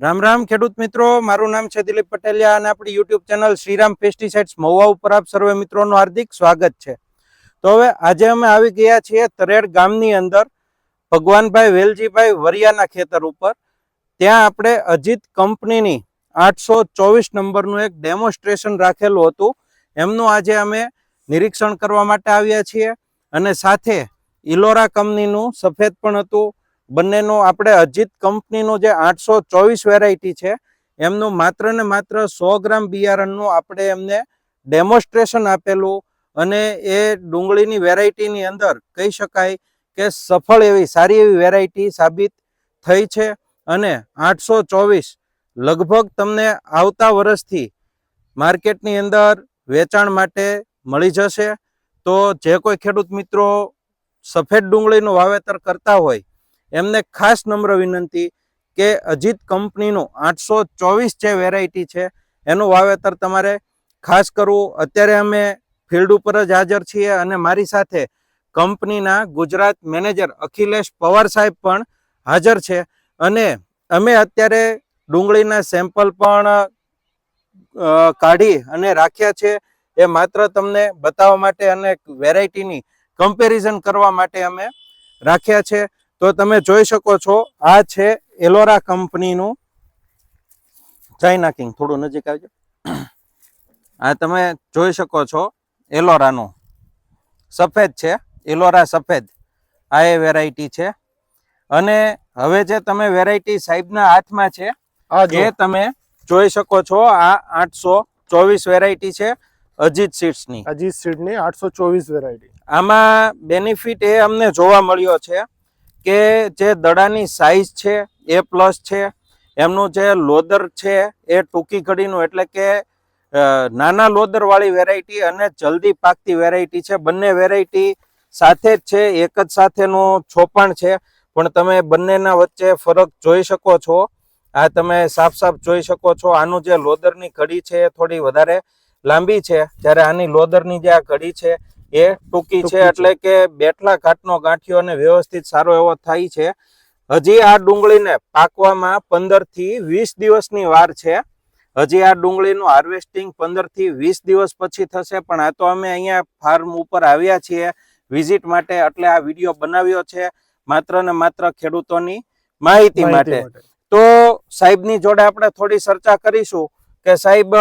રામ રામ ખેડૂત મિત્રો, મારું નામ છે દિલીપ પટેલિયા અને આપણી YouTube channel Shriram pesticides Mahuva ઉપર આપ સર્વે મિત્રોનું હાર્દિક સ્વાગત છે. તો હવે આજે અમે આવી ગયા છીએ તરેડ ગામની અંદર ભગવાનભાઈ વેલજીભાઈ વરિયાના ખેતર ઉપર. ત્યાં આપણે અજીત કંપનીની આઠસો ચોવીસ નંબરનું એક ડેમોન્સ્ટ્રેશન રાખેલું હતું. એમનું આજે અમે નિરીક્ષણ કરવા માટે આવ્યા છીએ. અને સાથે ઇલોરા કંપનીનું સફેદ પણ હતું. બંનેનું આપણે અજીત કંપનીનું જે આઠસો ચોવીસ વેરાયટી છે, એમનું માત્ર ને માત્ર સો ગ્રામ બિયારણનું આપણે એમને ડેમોન્સ્ટ્રેશન આપેલું અને એ ડુંગળીની વેરાયટીની અંદર કહી શકાય કે સફળ એવી સારી એવી વેરાયટી સાબિત થઈ છે અને આઠસો ચોવીસ લગભગ તમને આવતા વર્ષથી માર્કેટની અંદર વેચાણ માટે મળી જશે. તો જે કોઈ ખેડૂત મિત્રો સફેદ ડુંગળીનું વાવેતર કરતા હોય એમને ખાસ નમ્ર વિનંતી કે અજીત કંપનીનું આઠસો ચોવીસ જે વેરાયટી છે, એનું વાવેતર તમારે ખાસ કરવું. અત્યારે અમે ફિલ્ડ ઉપર જ હાજર છીએ અને મારી સાથે કંપનીના ગુજરાત મેનેજર અખિલેશ પવાર સાહેબ પણ હાજર છે. અને અમે અત્યારે ડુંગળીના સેમ્પલ પણ કાઢી અને રાખ્યા છે. એ માત્ર તમને બતાવવા માટે અને વેરાયટીની કમ્પેરિઝન કરવા માટે અમે રાખ્યા છે. તો તમે જોઈ શકો છો આ છે એલોરા કંપનીનું ચાઇના કિંગ. થોડું નજીક આવજો. આ તમે જોઈ શકો છો એલોરાનું. સફેદ છે એલોરા સફેદ. આ એ વેરાયટી છે. અને હવે જે તમે વેરાયટી સાહેબના હાથમાં છે આ જો. એ તમે જોઈ શકો છો આ આઠસો ચોવીસ વેરાયટી છે અજીત સીડ્સની. અજીત સીડની આઠસો ચોવીસ વેરાયટી. આમાં બેનિફિટ એ અમને જોવા મળ્યો છે કે જે દડાની સાઈઝ છે એ પ્લસ છે, એમનું જે લોદર છે, એ ટૂંકી ઘડીનું એટલે કે નાના લોદરવાળી વેરાયટી અને જલ્દી પાકતી વેરાયટી છે. બંને વેરાયટી સાથે જ છે, એક જ સાથેનું છોપાણ છે. પણ તમે બંનેના વચ્ચે ફરક જોઈ શકો છો. આ તમે સાફ સાફ જોઈ શકો છો. આનું જે લોદરની ઘડી છે એ થોડી વધારે લાંબી છે. જ્યારે આની લોદરની જે આ ઘડી છે એ ટૂંકી છે એટલે કે બેઠલા ઘાટનો ગાંઠિયો અને વ્યવસ્થિત સારો એવો થાય છે. હજી આ ડુંગળીને પાકવામાં પંદરથી વીસ દિવસની વાર છે. હજી આ ડુંગળીનું હાર્વેસ્ટિંગ પંદરથી વીસ દિવસ પછી થશે પણ આ તો અમે અહીંયા ફાર્મ ઉપર આવ્યા છીએ વિઝિટ માટે એટલે આ વીડિયો બનાવ્યો છે માત્ર ને માત્ર ખેડૂતોની માહિતી માટે. તો સાહેબની જોડે આપણે થોડી ચર્ચા કરીશું કે સાહેબ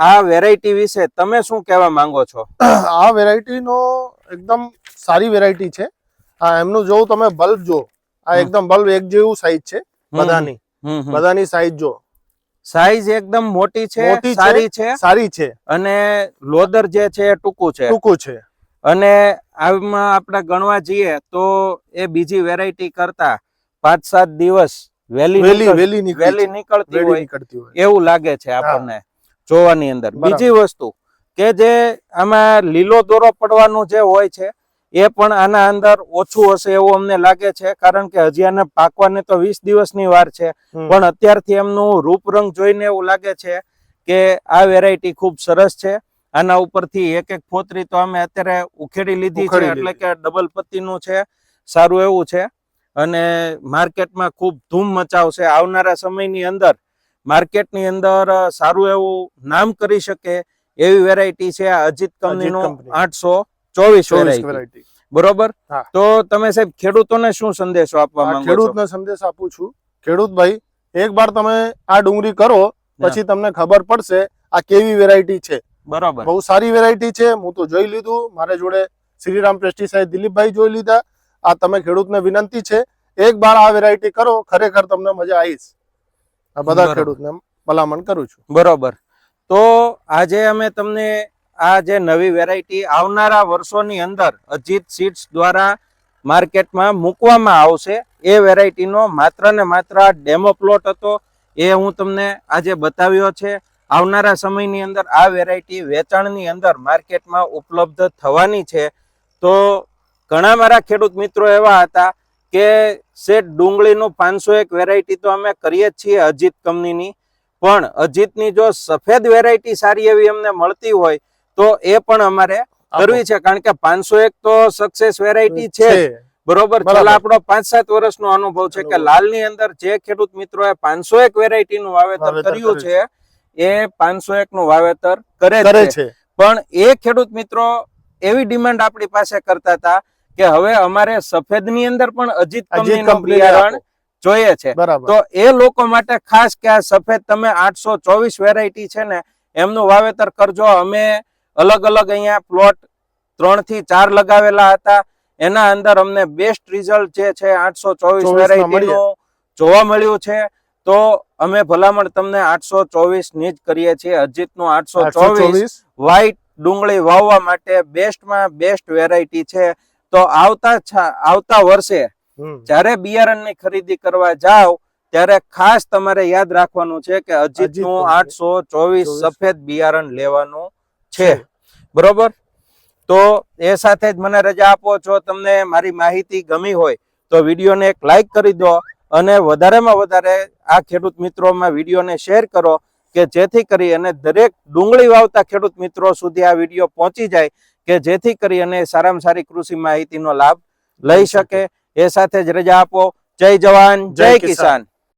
આ વેરાયટી વિશે તમે શું કહેવા માંગો છો? આ વેરાયટી નો એકદમ સારી વેરાયટી છે. આ એમનું જોવું તમે બલ્બ જો આ એકદમ બલ્બ એક જેવું સાઈઝ છે બધાની. બધાની સાઈઝ જો સાઈઝ એકદમ મોટી છે સારી છે? સારી છે. અને લોદર જે છે ટૂંકું છે? ટૂંકું છે. અને આમાં આપણે ગણવા જઈએ તો એ બીજી વેરાયટી કરતા પાંચ સાત દિવસ વેલી વેલી વેલી નીકળતી હોય. એવું લાગે છે આપણને. જોવાની અંદર. બીજી વસ્તુ કે જે આમાં લીલો દોરો પડવાનું જે હોય છે એ પણ આના અંદર ઓછું હશે એવું અમને લાગે છે કારણ કે હજી આને પાકવાને તો વીસ દિવસની વાર છે. પણ અત્યારથી એમનું રૂપરંગ જોઈને એવું લાગે છે કે આ વેરાયટી ખૂબ સરસ છે. આના ઉપરથી એક એક ફોતરી તો અમે અત્યારે ઉખેડી લીધી છે એટલે કે ડબલ પત્તીનું છે સારું એવું છે. અને માર્કેટમાં ખૂબ ધૂમ મચાવશે. આવનારા સમયની અંદર માર્કેટની અંદર સારું એવું નામ કરી શકે એવી વેરાયટી છે આ અજીત કંપનીનો આઠસો ચોવીસ વેરાયટી બરોબર? તો તમે સાહેબ ખેડૂતોને શું સંદેશો આપવા માંગો ખેડૂતને સંદેશ આપું છું. ખેડૂત ભાઈ એક વાર તમે આ ડુંગળી કરો પછી તમને ખબર પડશે આ કેવી વેરાયટી છે. બરાબર. બહુ સારી વેરાયટી છે. હું તો જોઈ લીધું. મારે જોડે શ્રીરામ પેસ્ટિસાઇડ દિલીપભાઈ જોઈ લીધા. આ તમે ખેડૂતને વિનંતી છે. એક બાર આ વેરાયટી કરો. ખરેખર તમને મજા આવીશ. આ બધા ખેડૂતને ભલામણ કરું છું. બરોબર. તો આજે અમે તમને આ જે નવી વેરાયટી આવનારા વર્ષોની અંદર અજીત સીડ્સ દ્વારા માર્કેટમાં મૂકવામાં આવશે એ વેરાયટીનો માત્ર ને માત્ર ડેમો પ્લોટ હતો એ હું તમને આજે બતાવ્યો છે. આવનારા સમયની અંદર આ વેરાયટી વેચાણની અંદર માર્કેટમાં ઉપલબ્ધ થવાની છે. તો ઘણા મારા ખેડૂત મિત્રો એવા હતા કે શેઠ ડુંગળીનું પાંચસો એક વેરાયટી તો અમે કરીએ જ છીએ અજીત કંપનીની. પણ અજીતની જો સફેદ વેરાયટી સારી એવી અમને મળતી હોય તો એ પણ અમારે કરવી છે. કારણ કે પાંચસો એક તો સક્સેસ વેરાયટી છે બરોબર. છેલ્લા આપણો પાંચ સાત વર્ષનો અનુભવ છે કે. લાલની અંદર જે ખેડૂત મિત્રોએ પાંચસો એક વેરાયટી નું વાવેતર કર્યું છે એ પાંચસો એક નું વાવેતર કરે છે. પણ એ ખેડૂત મિત્રો એવી ડિમાન્ડ આપણી પાસે કરતા હતા કે હવે અમારે સફેદની અંદર પણ અજીત કંપનીનું બિયારણ જોઈએ છે. તો એ લોકો માટે ખાસ કે આ સફેદ તમે આઠસો ચોવીસ વેરાયટી છે ને એમનું વાવેતર કરજો. અમે અલગ અલગ અહીંયા પ્લોટ ત્રણથી ચાર લગાવેલા હતા. એના અંદર અમને બેસ્ટ રિઝલ્ટ જે છે આઠસો ચોવીસ 24 વેરાયટી નું જોવા મળ્યું છે. તો અમે ભલામણ તમને આઠસો ચોવીસની જ કરીએ છીએ. અજીતનું આઠસો ચોવીસ ચોવીસ. વ્હાઈટ ડુંગળી વાવવા માટે બેસ્ટમાં બેસ્ટ વેરાયટી છે. તો આવતા આવતા વર્ષે. જ્યારે બિયારણની ખરીદી કરવા જાવ ત્યારે ખાસ તમારે યાદ રાખવાનું છે કે અજીતનું આઠસો ચોવીસ સફેદ બિયારણ લેવાનું છે. બરોબર? તો એ સાથે જ મને રજા આપો છો તમને મારી માહિતી ગમી હોય તો વિડીયોને એક લાઈક કરી દો અને વધારેમાં વધારે આ ખેડૂત મિત્રોમાં વિડીયોને શેર કરો કે જેથી કરી અને દરેક ડુંગળી વાવતા ખેડૂત મિત્રો સુધી આ વીડિયો પહોંચી જાય. કે જેથી કરી અને સારામાં સારી કૃષિ માહિતીનો લાભ લઈ શકે. એ સાથે જ રજા આપો. જય જવાન જય. કિસાન.